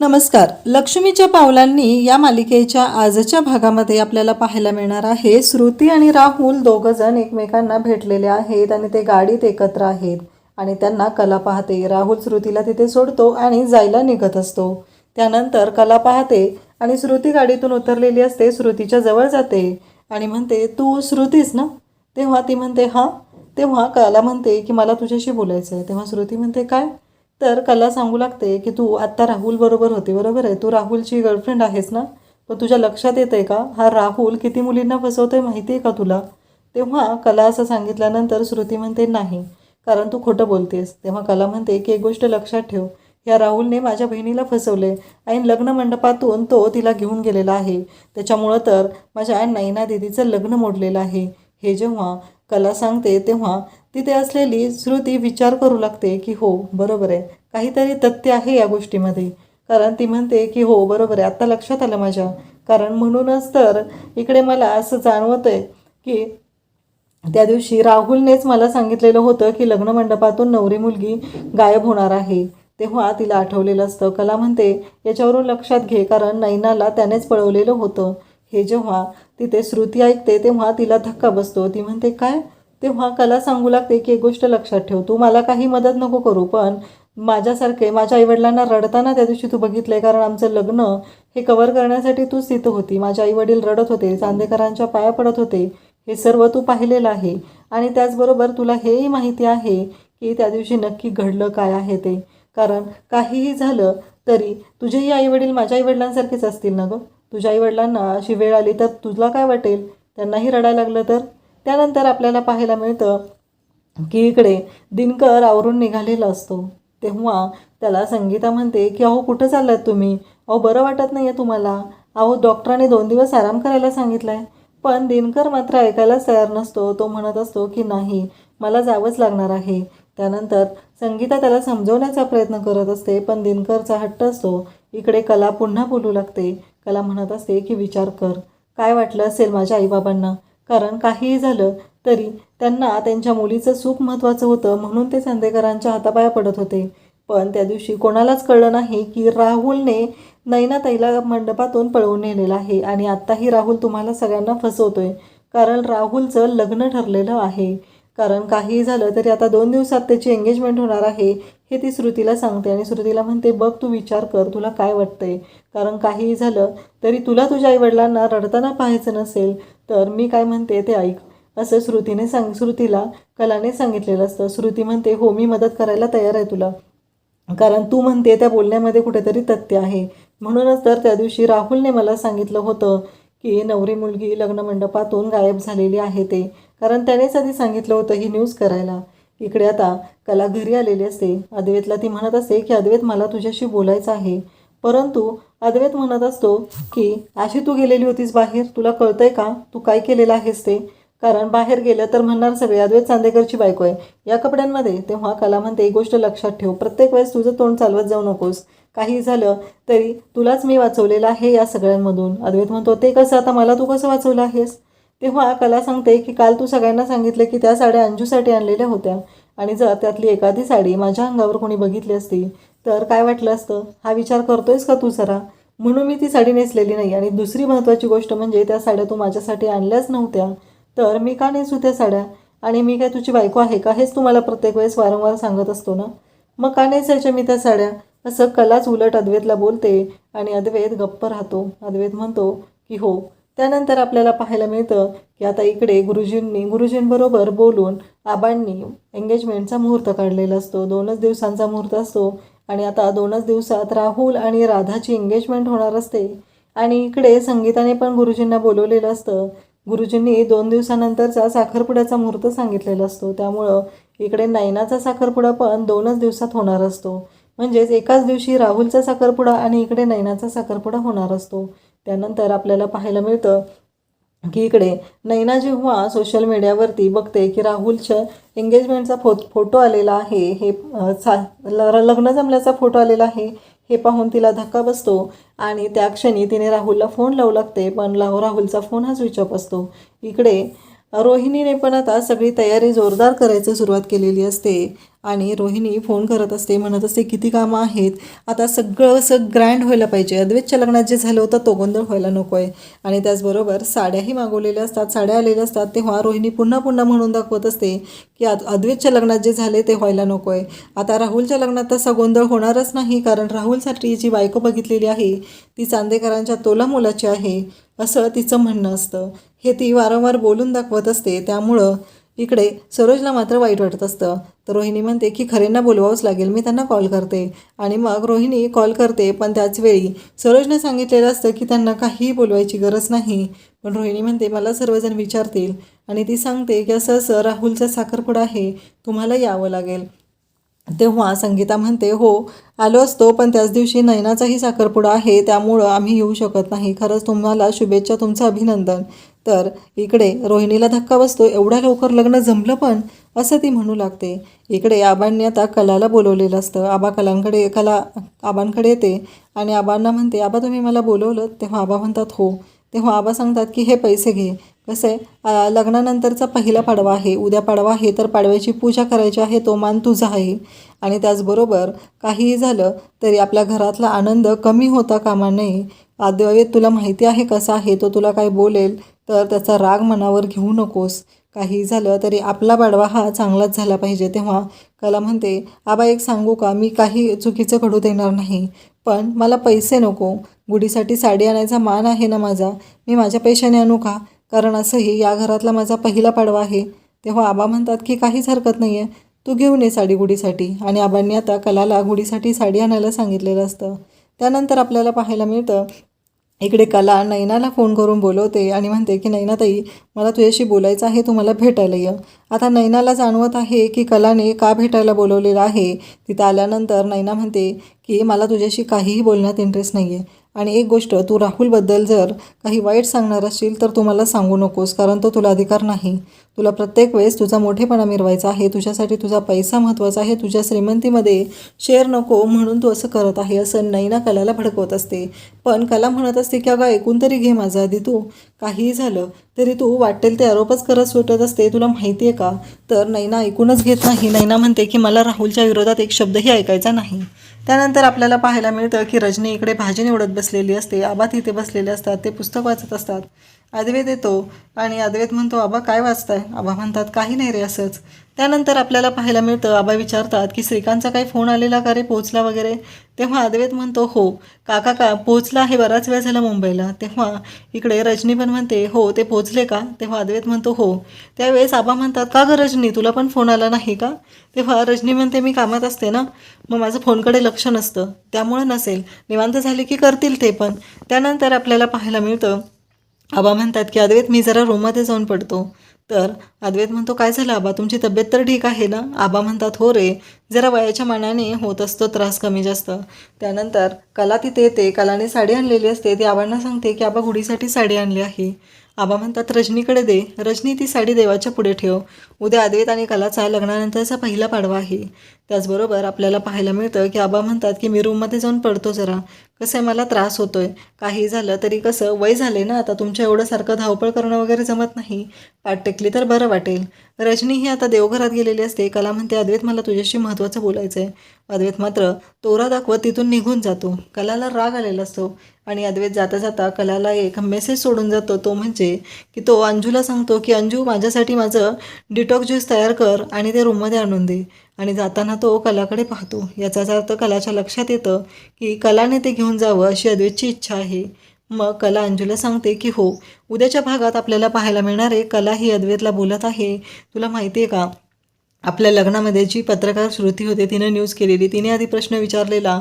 नमस्कार. लक्ष्मीच्या पावलांनी या मालिकेच्या आजच्या भागामध्ये आपल्याला पाहायला मिळणार आहे श्रुती आणि राहुल दोघं जण एकमेकांना भेटलेले आहेत आणि ते गाडीत एकत्र आहेत आणि त्यांना कला पाहते. राहुल श्रुतीला तिथे सोडतो आणि जायला निघत असतो. त्यानंतर कला पाहते आणि श्रुती गाडीतून उतरलेली असते श्रुतीच्या जवळ जाते आणि म्हणते तू श्रुतीस ना? तेव्हा ती म्हणते हां. तेव्हा कला म्हणते की मला तुझ्याशी बोलायचं आहे तेव्हा श्रुती म्हणते काय? तर कला सांगू लागते की तू आत्ता राहुल बरोबर होती बरोबर आहे? तू राहुलची गर्लफ्रेंड आहेस ना? पण तुझ्या लक्षात येते का? हा राहुल किती मुलींना फसवतोय माहिती आहे का तुला? तेव्हा कला असं सांगितल्यानंतर श्रुती म्हणते नाही कारण तू खोटं बोलतेस. तेव्हा कला म्हणते की एक गोष्ट लक्षात ठेव. या राहुलने माझ्या बहिणीला फसवले. ऐन लग्न मंडपातून तो तिला घेऊन गेलेला आहे. त्याच्यामुळं तर माझ्या नैना दिदीचं लग्न मोडलेलं आहे. हे जेव्हा कला सांगते तेव्हा तिथे असलेली श्रुती विचार करू लागते की हो बरोबर आहे. काहीतरी तथ्य आहे या गोष्टीमध्ये. कारण ती म्हणते की हो बरोबर आहे. आत्ता लक्षात आलं माझ्या. कारण म्हणूनच तर इकडे मला असं जाणवत आहे की त्या दिवशी राहुलनेच मला सांगितलेलं होतं की लग्न मंडपातून नवरी मुलगी गायब होणार आहे. तेव्हा तिला आठवलेलं असतं. कला म्हणते याच्यावरून लक्षात घे. कारण नैनाला त्यानेच पळवलेलं होतं. हे जेव्हा तिथे श्रुती ऐकते तेव्हा तिला धक्का बसतो. ती म्हणते काय? तेव्हा कला सांगू लागते की एक गोष्ट लक्षात ठेव. तू मला काही मदत नको करू पण माझ्यासारखे माझ्या आईवडिलांना रडताना त्या दिवशी तू बघितलंय कारण आमचं लग्न हे कवर करण्यासाठी तूच तिथं होती. माझे आईवडील रडत होते चांदेकरांच्या पाया पडत होते. हे सर्व तू पाहिलेलं आहे. आणि त्याचबरोबर तुला हेही माहिती आहे की त्या दिवशी नक्की घडलं काय आहे ते. कारण काहीही झालं तरी तुझेही आईवडील माझ्या आईवडिलांसारखेच असतील ना गं? तुझ्या आईवडिलांना अशी वेळ आली तर तुला काय वाटेल? त्यांनाही रडायला लागलं तर? त्यानंतर आपल्याला पाहायला मिळतं की इकडे दिनकर आवरून निघालेला असतो. तेव्हा त्याला संगीता म्हणते की अहो कुठं चाललात तुम्ही? अहो बरं वाटत नाही आहे तुम्हाला. अहो डॉक्टरांनी दोन दिवस आराम करायला सांगितलं आहे पण दिनकर मात्र ऐकायलाच तयार नसतो. तो म्हणत असतो की नाही मला जावंच लागणार आहे. त्यानंतर संगीता त्याला समजवण्याचा प्रयत्न करत असते पण दिनकरचा हट्ट असतो. इकडे कला पुन्हा बोलू लागते. कला म्हणत असते की विचार कर. काय वाटलं असेल माझ्या आईबाबांना? कारण काहीही झालं तरी त्यांना त्यांच्या मुलीचं सुख महत्त्वाचं होतं म्हणून ते चांदेकरांच्या हातापाया पडत होते. पण त्या दिवशी कोणालाच कळलं नाही की राहुलने नैनाताईला मंडपातून पळवून नेलेलं आहे आणि आत्ताही राहुल तुम्हाला सगळ्यांना फसवतोय. कारण राहुलचं लग्न ठरलेलं आहे. कारण काहीही झालं तरी आता दोन दिवसात त्याची एंगेजमेंट होणार आहे हे ती श्रुतीला सांगते आणि श्रुतीला म्हणते बघ तू विचार कर तुला काय वाटतंय. कारण काहीही झालं तरी तुला तुझ्या आईवडिलांना रडताना पाहायचं नसेल तर मी काय म्हणते ते ऐक. असं श्रुतीने सांग श्रुतीला कलाने सांगितलेलं असतं. श्रुती म्हणते हो मी मदत करायला तयार आहे तुला. कारण तू म्हणते त्या बोलण्यामध्ये कुठेतरी तथ्य आहे. म्हणूनच तर त्या दिवशी राहुलने मला सांगितलं होतं की नवरी मुलगी लग्न मंडपातून गायब झालेली आहे ते. कारण त्यानेच आधी सांगितलं होतं ही न्यूज करायला. इकडे आता कला घरी आलेली असते. अद्वैतला ती म्हणत असते की अद्वैत मला तुझ्याशी बोलायचं आहे. परंतु अद्वैत म्हणत असतो की अशी तू गेलेली होतीस बाहेर? तुला कळतंय का? तू काय केलेलं आहेस ते? कारण बाहेर गेलं तर म्हणणार सगळे अद्वैत चांदेकरची बायको आहे. या कपड्यांमध्ये तेव्हा कला म्हणते एक गोष्ट लक्षात ठेव प्रत्येक वेळेस तुझं तोंड चालवत जाऊ नकोस. काही झालं तरी तुलाच मी वाचवलेलं आहे या सगळ्यांमधून. अद्वैत म्हणतो ते कसं? आता मला तू कसं वाचवलं आहेस? तेव्हा कला सांगते की काल तू सगळ्यांना सांगितलं की त्या साड्या अंजूसाठी आणलेल्या होत्या आणि जर त्यातली एखादी साडी माझ्या अंगावर कोणी बघितली असती तर काय वाटलं असतं? हा विचार करतोयस का तू जरा? म्हणून मी ती साडी नेसलेली नाही. आणि दुसरी महत्त्वाची गोष्ट म्हणजे त्या साड्या तू माझ्यासाठी आणल्याच नव्हत्या. तर मी का नेसू त्या साड्या? आणि मी काय तुझी बायको आहे का? हेच तुम्हाला प्रत्येक वेळेस वारंवार सांगत असतो ना? मग का नेसायच्या मी त्या साड्या? असं कलाच उलट अद्वैतला बोलते आणि अद्वैत गप्प राहतो. अद्वैत म्हणतो की हो. त्यानंतर आपल्याला पाहायला मिळतं की आता इकडे गुरुजींनी गुरुजींबरोबर बोलून आबांनी एंगेजमेंटचा मुहूर्त काढलेला असतो. दोनच दिवसांचा मुहूर्त असतो. आणि आता दोनच दिवसात राहुल आणि राधाची एंगेजमेंट होणार असते. आणि इकडे संगीताने पण गुरुजींना बोलवलेलं असतं. गुरुजींनी दोन दिवसानंतरचा साखरपुड्याचा मुहूर्त सांगितलेला असतो. त्यामुळं इकडे नैनाचा साखरपुडा पण दोनच दिवसात होणार असतो. म्हणजेच एकाच दिवशी राहुलचा साखरपुडा आणि इकडे नैनाचा साखरपुडा होणार असतो. त्यानंतर आपल्याला पाहायला मिळतं की इकडे नैना जेव्हा सोशल मीडियावरती बघते की राहुलच्या एंगेजमेंटचा फो फोटो आलेला आहे हे सा ल- लग्न जमल्याचा फोटो आलेला आहे हे पाहून तिला धक्का बसतो आणि त्या क्षणी तिने राहुलला फोन लावू लागते पण लाहो राहुलचा फोन हा स्विच ऑफ असतो इकडे रोहिणीने पण आता सगळी तयारी जोरदार करायची सुरुवात केलेली असते. आणि रोहिणी फोन करत असते म्हणत असते किती कामं आहेत? आता सगळं असं ग्रँड व्हायला पाहिजे. अद्वैतच्या लग्नात जे झालं होतं तो गोंधळ व्हायला नको आहे आणि त्याचबरोबर साड्याही मागवलेल्या असतात. साड्या आलेल्या असतात. तेव्हा रोहिणी पुन्हा पुन्हा म्हणून दाखवत असते की अद अद्वैतच्या लग्नात जे झाले ते व्हायला नको आहे आता राहुलच्या लग्नात तसा गोंधळ होणारच नाही कारण राहुलसाठी जी बायको बघितलेली आहे ती चांदेकरांच्या तोला मुलाची आहे असं तिचं म्हणणं असतं. हे ती वारंवार बोलून दाखवत असते. त्यामुळं इकडे सरोजला मात्र वाईट वाटत असतं. तर रोहिणी म्हणते की खरेंना बोलवावंच लागेल मी त्यांना कॉल करते. आणि मग रोहिणी कॉल करते पण त्याचवेळी सरोजने सांगितलेलं असतं की त्यांना काहीही बोलवायची गरज नाही. पण रोहिणी म्हणते मला सर्वजण विचारतील. आणि ती सांगते की असं असं राहुलचा साखरपुडा आहे तुम्हाला यावं लागेल. तेव्हा संगीता म्हणते हो आलो असतो पण त्याच दिवशी नयनाचाही साखरपुडा आहे त्यामुळं आम्ही येऊ शकत नाही. खरंच तुम्हाला शुभेच्छा तुमचं अभिनंदन. तर इकडे रोहिणीला धक्का बसतो एवढ्या लवकर लग्न जमलं पण? असं ती म्हणू लागते. इकडे आबांनी आता कलाला बोलवलेलं असतं. आबा कलांकडे कला आबांकडे येते आणि आबांना म्हणते आबा तुम्ही मला बोलवलं. तेव्हा आबा म्हणतात हो. तेव्हा आबा सांगतात की हे पैसे घे. कसं? आहे लग्नानंतरचा पहिला पाडवा आहे. उद्या पाडवा आहे तर पाडव्याची पूजा करायची आहे. तो मान तुझा आहे. आणि त्याचबरोबर काहीही झालं तरी आपल्या घरातला आनंद कमी होता कामा नये. आद्यवेत तुला माहिती आहे कसा आहे? तो तुला काय बोलेल? तर त्याचा राग मनावर घेऊ नकोस. काही झालं तरी आपला पाडवा हा चांगलाच झाला पाहिजे तेव्हा कला म्हणते आबा एक सांगू का मी काही चुकीचं घडू देणार नाही पण मला पैसे नको गुढीसाठी साडी आणायचा मान आहे ना माझा मी माझ्या पैशाने आणू का? कारण असंही या घरातला माझा पहिला पाडवा आहे. तेव्हा आबा म्हणतात की काहीच हरकत नाही आहे तू घेऊन ये साडी गुढीसाठी. आणि आबांनी आता कलाला गुढीसाठी साडी आणायला सांगितलेलं असतं. त्यानंतर आपल्याला पाहायला मिळतं इकडे कला नैनाला फोन करून बोलवते आणि म्हणते की नैनाताई मला तुझ्याशी बोलायचं आहे तू मला भेटायला ये. आता नैनाला जाणवत आहे की कलाने का भेटायला बोलवलेलं आहे? तिथं आल्यानंतर नैना म्हणते की मला तुझ्याशी काहीही बोलण्यात इंटरेस्ट नाही आहे आणि एक गोष्ट तू राहुलबद्दल जर काही वाईट सांगणार असशील तर तू मला सांगू नकोस कारण तो तुला अधिकार नाही. तुला प्रत्येक वेळेस तुझा मोठेपणा मिरवायचा आहे तुझ्यासाठी तुझा पैसा महत्त्वाचा आहे तुझ्या श्रीमंतीमध्ये शेअर नको म्हणून तू असं करत आहे असं नैना कलाला भडकवत असते. पण कला म्हणत असते की अगं ऐकून तरी घे माझा आधी तू. काहीही झालं तरी तू वाटेल ते आरोपच करत सुटत असते तुला माहिती आहे का? तर नैना ऐकूनच घेत नाही. नैना म्हणते की मला राहुलच्या विरोधात एक शब्दही ऐकायचा नाही. त्यानंतर आपल्याला पाहायला मिळतं की रजनी इकडे भाजी निवडत बसलेली असते आबा तिथे बसलेले असतात ते पुस्तक वाचत असतात. अद्वैत येतो आणि अद्वैत म्हणतो आबा काय वाचताय? आबा म्हणतात काही नाही रे असंच. त्यानंतर आपल्याला पाहायला मिळतं आबा विचारतात की श्रीकांतचा काही फोन आलेला का रे पोचला वगैरे? तेव्हा अद्वैत म्हणतो हो. काका का पोचला आहे बराच वेळ झाला मुंबईला. तेव्हा इकडे रजनी पण म्हणते हो ते पोचले का? तेव्हा अद्वैत म्हणतो हो. त्यावेळेस आबा म्हणतात का गं रजनी तुला पण फोन आला नाही का? तेव्हा रजनी म्हणते मी कामात असते ना मग माझं फोनकडे लक्ष नसतं त्यामुळं नसेल निवांत झाले की करतील ते पण. त्यानंतर आपल्याला पाहायला मिळतं आबा म्हणतात की अद्वैत मी जरा रूममध्ये जाऊन पडतो. तर अद्वैत म्हणतो काय झालं आबा? तुमची तब्येत तर ठीक आहे ना? आबा म्हणतात हो रे जरा वयाच्या मानाने होत असतो त्रास कमी जास्त. त्यानंतर कला तिथे येते. कलाने साडी आणलेली असते. ती आबांना सांगते की आबा गुढीसाठी साडी आणली आहे. आबा म्हणतात रजनीकडे दे. रजनी ती साडी देवाच्या पुढे ठेव. उद्या अद्वैत आणि कलाचा लग्नानंतरचा पहिला पाडवा आहे. त्याचबरोबर आपल्याला पाहायला मिळतं की आबा म्हणतात की मी रूममध्ये जाऊन पडतो जरा. कसं आहे मला त्रास होतो आहे काही झालं तरी कसं वय झाले ना आता तुमच्या एवढं सारखं धावपळ करणं वगैरे जमत नाही. पाठ टेकली तर बरं वाटेल. रजनी ही आता देवघरात गेलेली असते. कला म्हणते अद्वैत मला तुझ्याशी महत्त्वाचं बोलायचं आहे अद्वैत मात्र तोरा दाखवत तिथून निघून जातो. कलाला राग आलेला असतो. आणि अद्वैत जाता जाता कलाला एक मेसेज सोडून जातो. तो म्हणजे की तो अंजूला सांगतो की अंजू माझ्यासाठी माझं डिटॉक ज्यूस तयार कर आणि ते रूममध्ये आणून दे. आणि जाताना तो कलाकडे पाहतो. याचाच अर्थ कलाच्या लक्षात येतं की कलाने ते घेऊन जावं अशी अद्वैतची इच्छा आहे. मग कला अंजूला सांगते की हो उद्याच्या भागात आपल्याला पाहायला मिळणार आहे कला ही अद्वैतला बोलत आहे. तुला माहिती आहे का? आपल्या लग्नामध्ये जी पत्रकार श्रुती होते तिने न्यूज केलेली तिने आधी प्रश्न विचारलेला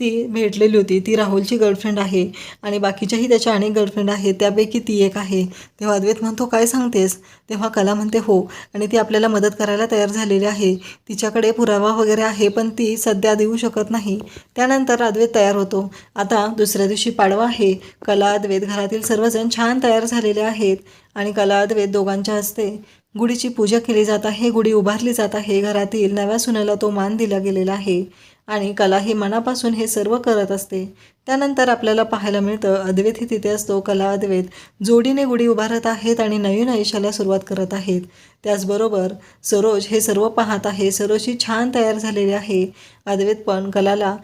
ती भेटलेली होती. ती राहुलची गर्लफ्रेंड आहे आणि बाकीच्याही त्याच्या अनेक गर्लफ्रेंड आहेत त्यापैकी ती एक आहे. तेव्हा अद्वैत म्हणतो काय सांगतेस? तेव्हा कला म्हणते हो. आणि ती आपल्याला मदत करायला तयार झालेली आहे. तिच्याकडे पुरावा वगैरे आहे पण ती सध्या देऊ शकत नाही. त्यानंतर अद्वैत तयार होतो. आता दुसऱ्या दिवशी पाडवा आहे. कला अद्वैत घरातील सर्वजण छान तयार झालेले आहेत आणि कला अद्वैत दोघांच्या हस्ते गुढीची पूजा केली जात आहे गुढी उभारली जात आहे. घरातील नव्या सुनेला तो मान दिला गेलेला आहे. आणि कला ही मनापासून हे सर्व करत असते. त्यानंतर आपल्याला पाहायला मिळतं अद्वैत ही तिथे असतो. कला अद्वैत जोडीने गुढी उभारत आहेत आणि नवीन आयुष्याला सुरुवात करत आहेत. त्याचबरोबर सरोज हे सर्व पाहत आहे. सरोजची छान तयार झालेली आहे. अद्वैत पण कलाला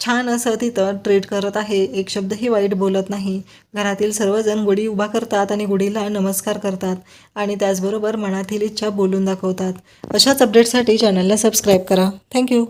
छान असं तिथं ट्रीट करत आहे. एक शब्दही वाईट बोलत नाही. घरातील सर्वजण गुढी उभा करतात आणि गुढीला नमस्कार करतात आणि त्याचबरोबर मनातील इच्छा बोलून दाखवतात. अशाच अपडेटसाठी चॅनलला सबस्क्राईब करा. थँक्यू